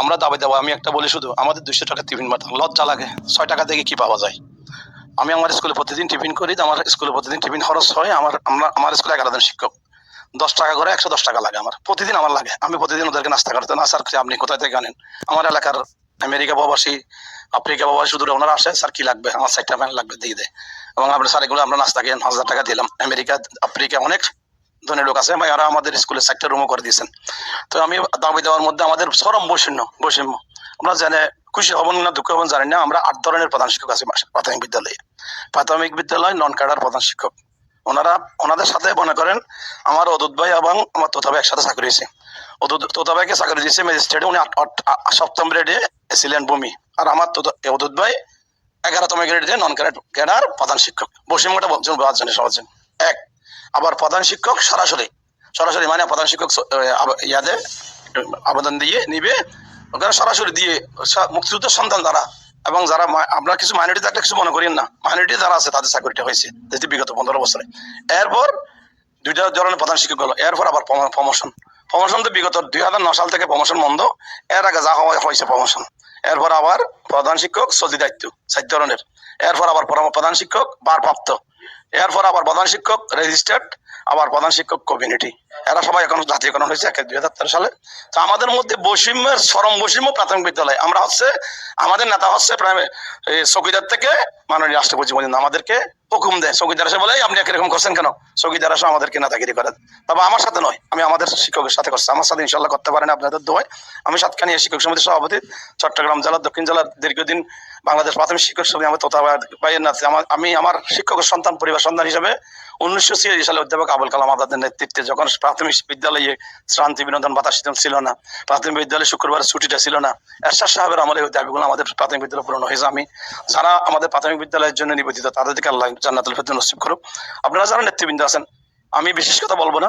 আমরা দাবি দেবো, আমি একটা বলি শুধু, আমাদের দুশো টাকা টিফিন মারতাম লজ্জা লাগে, ছয় টাকা থেকে কি পাওয়া যায়? আমি আমার স্কুলে প্রতিদিন টিফিন করি, আমার স্কুলে প্রতিদিন টিফিন খরচ হয়, আমার, আমরা, আমার স্কুলে এগারো জন শিক্ষক। দশ টাকা করে একশো দশ টাকা লাগে আমার, প্রতিদিন আমার লাগে। আমি প্রতিদিন ওদেরকে নাস্তা করতে না, স্যার, আপনি কোথায় থেকে আনেন? আমার এলাকার আমেরিকা প্রবাসী, আফ্রিকা প্রবাসী শুধু ওনারা আসে, স্যার, কি লাগবে? আমার প্যান লাগবে, দিয়ে দেয় এবং আমরা, স্যার, এগুলো আমরা নাস্তা খেয়ে হাজার টাকা দিলাম। আমেরিকা, আফ্রিকা অনেক ধনী লোক আছে। ওরা আমাদের স্কুলে চারটা রুমও করে দিয়েছেন। তো আমি দাবি দেওয়ার মধ্যে আমাদের চরম বৈষম্য বৈষম্য। আমরা জানে, খুশি হবেন না, দুঃখ হবেন জানি না, আমরা আট ধরনের প্রধান শিক্ষক আছি প্রাথমিক বিদ্যালয়ে। প্রাথমিক বিদ্যালয়, নন ক্যাডার প্রধান শিক্ষক। ওনারা, ওনাদের সাথে মনে করেন, আমার অদূত ভাই এবং আমার তোতা ভাই একসাথে চাকরি হয়েছে। অদূত, তোতা ভাইকে চাকরি দিয়েছে ম্যাজিস্ট্রেটে, উনি সপ্তম গ্রেডে ছিলেন ভূমি। আর আমার অদূত ভাই এগারোতম গ্রেডে নন ক্যাডার প্রধান শিক্ষক। বৈষম্যটা বলছেন, বাদ জানি সহজে এক আবার প্রধান শিক্ষক সরাসরি সরাসরি মানে প্রধান শিক্ষক ইয়াদে আবেদন দিয়ে নিবে। ওখানে সরাসরি দিয়ে মুক্তিযুদ্ধের সন্তান যারা এবং যারা আমরা কিছু মাইনরিটি থাকলে কিছু মনে করেন না। মাইনরিটি যারা আছে, তাদের চাকরিটা হয়েছে যেটি বিগত পনেরো বছরে। এরপর দুইটা ধরনের প্রধান শিক্ষক হলো। এরপর আবার প্রমোশন প্রমোশন তো বিগত দুই হাজার ন সাল থেকে প্রমোশন বন্ধ। এর আগে যা হওয়া হয়েছে প্রমোশন এরপর আবার প্রধান শিক্ষক সজি দায়িত্ব চার ধরনের এরপর আবার পরম- প্রধান শিক্ষক বার প্রাপ্ত এরপর আবার প্রধান শিক্ষক রেজিস্টার্ড, আবার প্রধান শিক্ষক কমিউনিটি। এরা সবাই এখন জাতীয়করণ হয়েছে, এক দুই হাজার সালে। তো আমাদের মধ্যে বৈষম্যের, চরম বৈষম্য প্রাথমিক বিদ্যালয়। আমরা হচ্ছে, আমাদের নেতা হচ্ছে প্রায় চকিদার থেকে মাননীয় রাষ্ট্রপতি আমাদেরকে হুকুম দেয়। চৌকিদার এসে বলে আপনি এরকম করছেন কেন? চৌকিদার এসে, আমাদেরকে নেতাগিরি করে তবে আমার সাথে নয়, আমি আমাদের শিক্ষকের সাথে করছি। আমার সাথে ইনশাল্লাহ করতে পারেন আপনাদের দোয় আমি সাতখানিয়া শিক্ষক সমিতির সভাপতি, চট্টগ্রাম জেলার, দক্ষিণ জেলার দীর্ঘদিন বাংলাদেশ প্রাথমিক শিক্ষক সমিতি, আমার তোতা ভাইয়ের নাতে, আমার আমি আমার শিক্ষকের সন্তান পরিবার সন্তান হিসেবে উনিশশো ছিয়াশি সালে অধ্যাপক আবুল কালাম আজাদের নেতৃত্বে যখন প্রাথমিক বিদ্যালয়ে শ্রান্তি বিনোদন সিস্টেম ছিল না, প্রাথমিক বিদ্যালয়ে শুক্রবার ছুটিটা ছিল না, এরশাদ সাহেবের আমলে ওই দাবিগুলো আমাদের প্রাথমিক বিদ্যালয় পূরণ হয়েছে। আমি যারা আমাদের প্রাথমিক বিদ্যালয়ের জন্য নিবেদিত, তাদেরকে আল্লাহ জান্নাতুল ফেরদৌস নসিব করুক। আপনারা যারা নেতৃবৃন্দ আছেন, আমি বিশেষ কথা বলব না।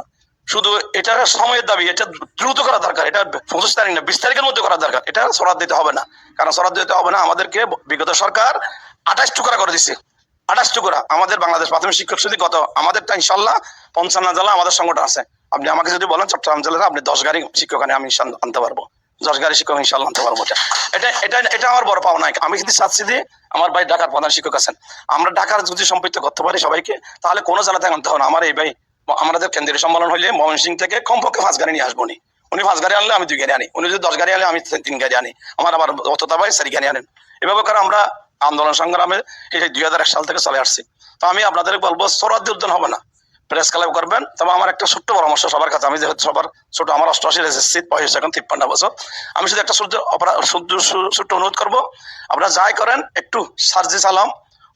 শুধু এটা সময়ের দাবি, এটা দ্রুত করা দরকার, এটা পঁচিশ তারিখ না, বিশ তারিখের মধ্যে করা দরকার, এটা সরাদ দিতে হবে না। কারণ সরাদ দিতে হবে না, আমাদেরকে বিগত সরকার আঠাশ টুকরা করে দিচ্ছে আঠাশ টুকরা, আমাদের বাংলাদেশ প্রাথমিক শিক্ষক সমিতি কত আমাদেরটা ইনশাল্লাহ পঞ্চান্ন জেলা আমাদের সংগঠন আছে। আপনি আমাকে যদি বলেন চট্টগ্রাম জেলার আপনি দশ গাড়ি শিক্ষক আনে আমি আনতে পারব। দশ গাড়ি শিক্ষক ইনশাল্লাহ আনতে পারব এটা। এটা এটা এটা আমার বড় পাওনা। আমি কিন্তু চাচ্ছি যে আমার ভাই ঢাকার প্রধান শিক্ষক আছেন, আমরা ঢাকার যদি সম্পৃক্ত করতে পারি সবাইকে, তাহলে কোনো জেলা থেকে আনতে হবে না। আমার এই ভাই আমাদের কেন্দ্রীয় সম্মেলন হইলে ময়মনসিং থেকে কমপক্ষে পাঁচ গাড়ি নিয়ে আসব নি উনি পাঁচ গাড়ি আনলে আমি দুই গাড়ি আনি। উনি যদি দশ গাড়ি আনলে আমি তিন গাড়ি আনি। আমার আবার অতটা ভাই চারি গাড়ি আনেন। এভাবে করে আমরা আন্দোলন সংগ্রামে এই দুই হাজার এক সাল থেকে চলে আসছি। তো আমি আপনাদের বলব সরাদ্দি উদ্যান হবে না। প্রেস ক্লাব করবেন। তবে আমার একটা ছোট্ট পরামর্শ সবার কাছে। আমি যেহেতু সবার ছোট, আমার অষ্টআশি এসেছি বয়স এখন তিপ্পান্ন বছর। আমি শুধু একটা সূর্য ছোট্ট অনুরোধ করব, আপনারা যাই করেন, একটু সার্জি সালাম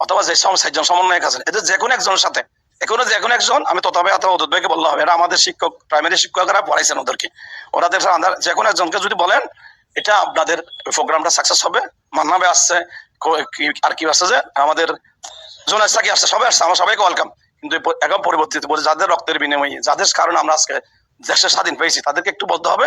অথবা যে সব সাতজন সমন্বয়ক আছেন, এদের যে কোনো একজনের সাথে এখনও যে কোনো একজন, আমি তথাপি অথবা উদ্যোগ ভাইকে বললাম, এরা আমাদের শিক্ষক প্রাইমারি শিক্ষকরা পড়াইছেন ওদেরকে। ওনাদের যে কোনো একজনকে যদি বলেন, এটা আপনাদের প্রোগ্রামটা সাকসেস হবে। মান্নাবে আসছে আর কি আসছে যে, আমাদের জোনাস কি আসছে? সবাই আসছে, আমরা সবাইকে ওয়েলকাম কিন্তু এখন পরিবর্তিত যাদের রক্তের বিনিময়ে, যাদের কারণে আমরা আজকে দেশের স্বাধীন পেয়েছি তাদেরকে একটু বলতে হবে।